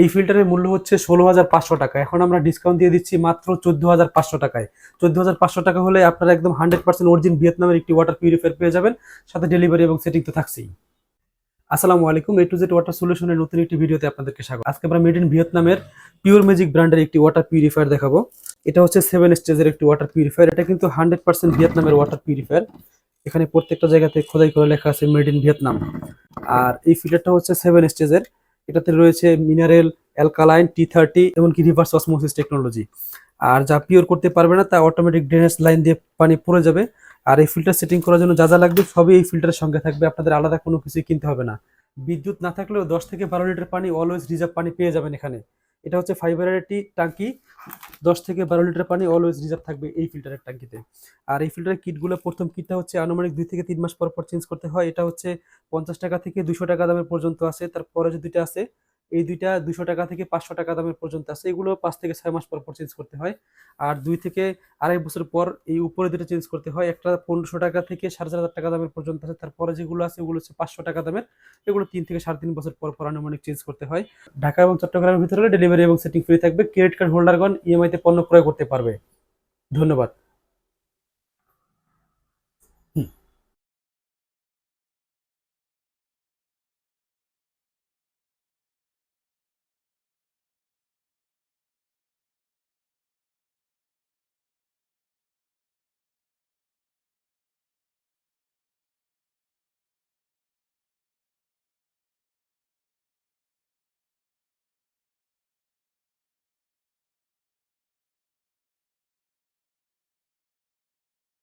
এই ফিল্টারের মূল্য হচ্ছে ষোলো হাজার পাঁচশো টাকা। এখন আমরা ডিসকাউন্ট দিয়ে দিচ্ছি মাত্র চোদ্দ হাজার পাঁচশো টাকায়। চোদ্দ হাজার পাঁচশো টাকা হলে আপনারা একদম হান্ড্রেড পার্সেন্ট অরিজিন ভিয়েতনামের একটি ওয়াটার পিউরিফায়ার পেয়ে যাবেন। সাথে ডেলিভারি এবং সেটিং তো থাকছেই। আসসালামু আলাইকুম এ টু জেড ওয়াটার সলিউশনের নতুন একটি ভিডিওতে আপনাদেরকে স্বাগত। আজকে আমরা মেড ইন ভিয়েতনামের পিওর ম্যাজিক ব্র্যান্ডের একটি ওয়াটার পিউরিফায়ার দেখাবো। এটা হচ্ছে সেভেন স্টেজের একটি ওয়াটার পিউরিফায়ার এটা কিন্তু হান্ড্রেড পার্সেন্ট ভিয়েতনামের ওয়াটার পিউরিফায়ার এখানে প্রত্যেকটা জায়গাতে খোদাই করে লেখা আছে মেড ইন ভিয়েতনাম। আর এই ফিল্টারটা হচ্ছে সেভেন স্টেজের এটাতে রয়েছে মিনারেল অ্যালকালাইন টি থার্টি এমনকি রিভার্স অসমোসিস টেকনোলজি আর যা পিওর করতে পারবে না, তা অটোমেটিক ড্রেনেজ লাইন দিয়ে পানি পড়ে যাবে। আর এই ফিল্টার সেটিং করার জন্য যা যা লাগবে, সবই এই ফিল্টারের সঙ্গে থাকবে। আপনাদের আলাদা কোনো কিছুই কিনতে হবে না। বিদ্যুৎ না থাকলেও দশ থেকে বারো লিটার পানি অলওয়েজ রিজার্ভ পানি পেয়ে যাবেন এখানে। এটা হচ্ছে ফাইবারের একটি টাঙ্কি দশ থেকে বারো লিটার পানি অলওয়েজ রিজার্ভ থাকবে এই ফিল্টারের টাঙ্কিতে আর এই ফিল্টারের কিটগুলো প্রথম কিটটা হচ্ছে আনুমানিক দুই থেকে তিন মাস পর পর চেঞ্জ করতে হয়। এটা হচ্ছে পঞ্চাশ টাকা থেকে দুশো টাকা দামের পর্যন্ত আছে। তারপরে যে দুইটা আছে এই দুইটা দুশো টাকা থেকে পাঁচশো টাকা দামের পর্যন্ত আছে। এগুলো পাঁচ থেকে ছয় মাস পর পর চেঞ্জ করতে হয়। আর দুই থেকে আড়াই বছর পর এই উপরে দুটো চেঞ্জ করতে হয়। একটা পনেরোশো টাকা থেকে সাড়ে চার হাজার টাকা দামের পর্যন্ত আছে। তারপরে যেগুলো আছে ওগুলো হচ্ছে পাঁচশো টাকা দামের। এগুলো তিন থেকে সাড়ে তিন বছর পর পর আনুমানিক চেঞ্জ করতে হয়। ঢাকা এবং চট্টগ্রামের ভিতরে ডেলিভারি এবং সেটিং ফ্রি থাকবে। ক্রেডিট কার্ড হোল্ডারগণ ইএমআইতে পণ্য ক্রয় করতে পারবে। ধন্যবাদ।